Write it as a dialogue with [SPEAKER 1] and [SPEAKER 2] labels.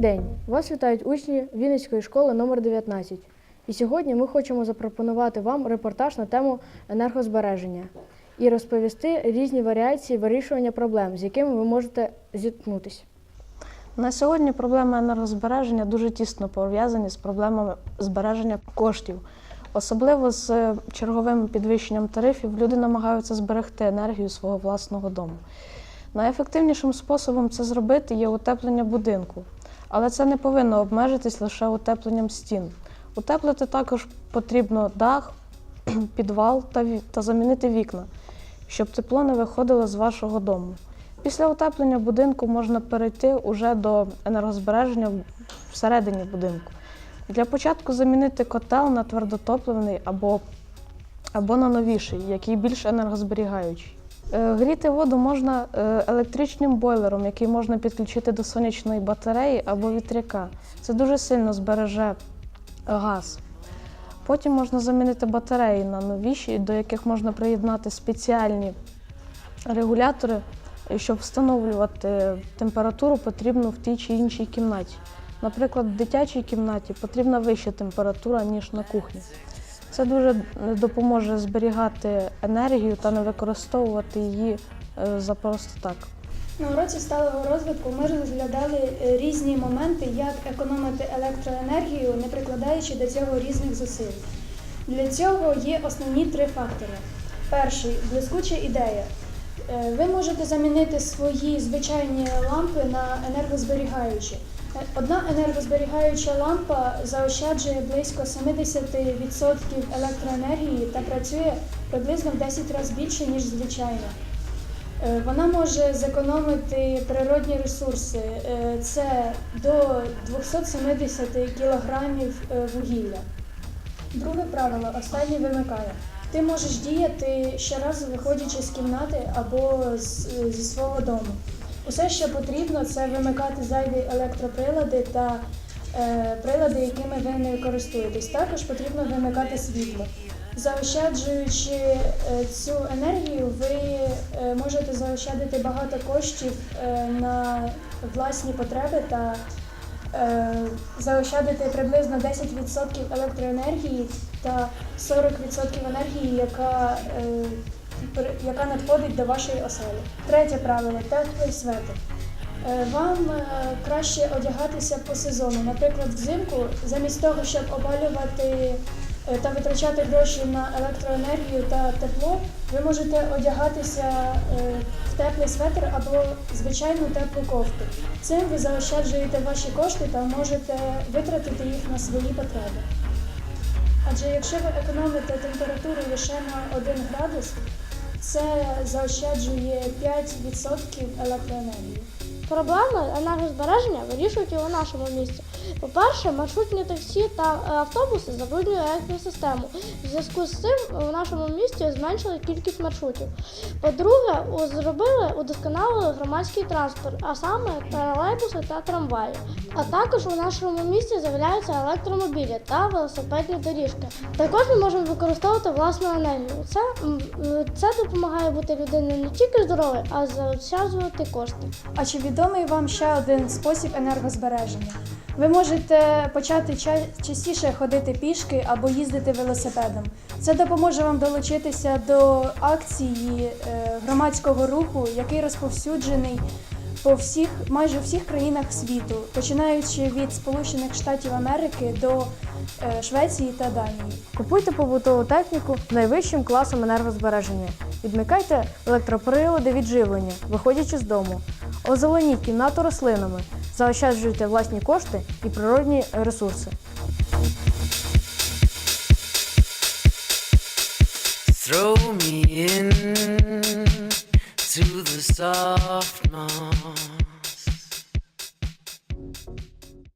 [SPEAKER 1] день! Вас вітають учні Вінницької школи номер 19. І сьогодні ми хочемо запропонувати вам репортаж на тему енергозбереження і розповісти різні варіації вирішування проблем, з якими ви можете зіткнутися.
[SPEAKER 2] На сьогодні проблеми енергозбереження дуже тісно пов'язані з проблемами збереження коштів. Особливо з е, черговим підвищенням тарифів люди намагаються зберегти енергію свого власного дому. Найефективнішим способом це зробити є утеплення будинку, але це не повинно обмежитись лише утепленням стін. Утеплити також потрібно дах, підвал та, та замінити вікна, щоб тепло не виходило з вашого дому. Після утеплення будинку можна перейти уже до енергозбереження всередині будинку. Для початку замінити котел на твердотопливний або, або на новіший, який більш енергозберігаючий. Е, Гріти воду можна е, електричним бойлером, який можна підключити до сонячної батареї або вітряка. Це дуже сильно збереже е, газ. Потім можна замінити батареї на новіші, до яких можна приєднати спеціальні регулятори, щоб встановлювати температуру потрібну в тій чи іншій кімнаті. Наприклад, в дитячій кімнаті потрібна вища температура, ніж на кухні. Це дуже допоможе зберігати енергію та не використовувати її е, за просто так.
[SPEAKER 3] На уроці сталого розвитку ми розглядали е, різні моменти, як економити електроенергію, не прикладаючи до цього різних зусиль. Для цього є основні три фактори. Перший блискуча ідея. Е, Ви можете замінити свої звичайні лампи на енергозберігаючі. Е, Одна енергозберігаюча лампа заощаджує близько 70% електроенергії та працює приблизно в 10 разів більше, ніж звичайна. Е, Вона може зекономити природні ресурси. Це до 270 кілограмів е, вугілля. Друге правило останнє вимикає. Ти можеш діяти щоразу виходячи з кімнати або з- зі свого дому. Усе, що потрібно, це вимикати зайві електроприлади та е, прилади, якими ви не користуєтесь. Також потрібно вимикати світло. Заощаджуючи е, цю енергію, ви е, можете заощадити багато коштів е, на власні потреби та заощадити приблизно 10% електроенергії та 40% енергії, яка, е, яка надходить до вашої оселі. Третє правило теплий светр. Е, Вам е, краще одягатися по сезону. Наприклад, взимку, замість того, щоб опалювати е, та витрачати гроші на електроенергію та тепло, ви можете одягатися е, в теплий светр або звичайну теплу кофту. Цим ви заощаджуєте ваші кошти та можете витратити їх на свої потреби. Адже якщо ви економите температуру лише на 1 градус, це заощаджує 5% електроенергії.
[SPEAKER 4] Проблеми енергозбереження вирішують і у нашому місті. По-перше, маршрутні таксі та е, автобуси забруднюють електросистему. В зв'язку з цим у нашому місті зменшили кількість маршрутів. По-друге, зробили удосконалили громадський транспорт, а саме тролейбуси та трамваї. А також у нашому місті з'являються електромобілі та велосипедні доріжки. Також ми можемо використовувати власну енергію. Це, це допомагає бути людиною не тільки здоровою, а й заощаджувати кошти.
[SPEAKER 3] А чи відомий вам ще один спосіб енергозбереження? Ви можете почати ча- частіше ходити пішки або їздити велосипедом. Це допоможе вам долучитися до акції е, громадського руху, який розповсюджений по всіх, майже всіх країнах світу, починаючи від Сполучених Штатів Америки до е, Швеції та Данії.
[SPEAKER 1] Купуйте побутову техніку найвищим класом енергозбереження. Відмикайте електроприлади від живлення, виходячи з дому. Озеленіть кімнату рослинами, заощаджуйте власні кошти і природні ресурси.
[SPEAKER 5] Throw me in to the soft morning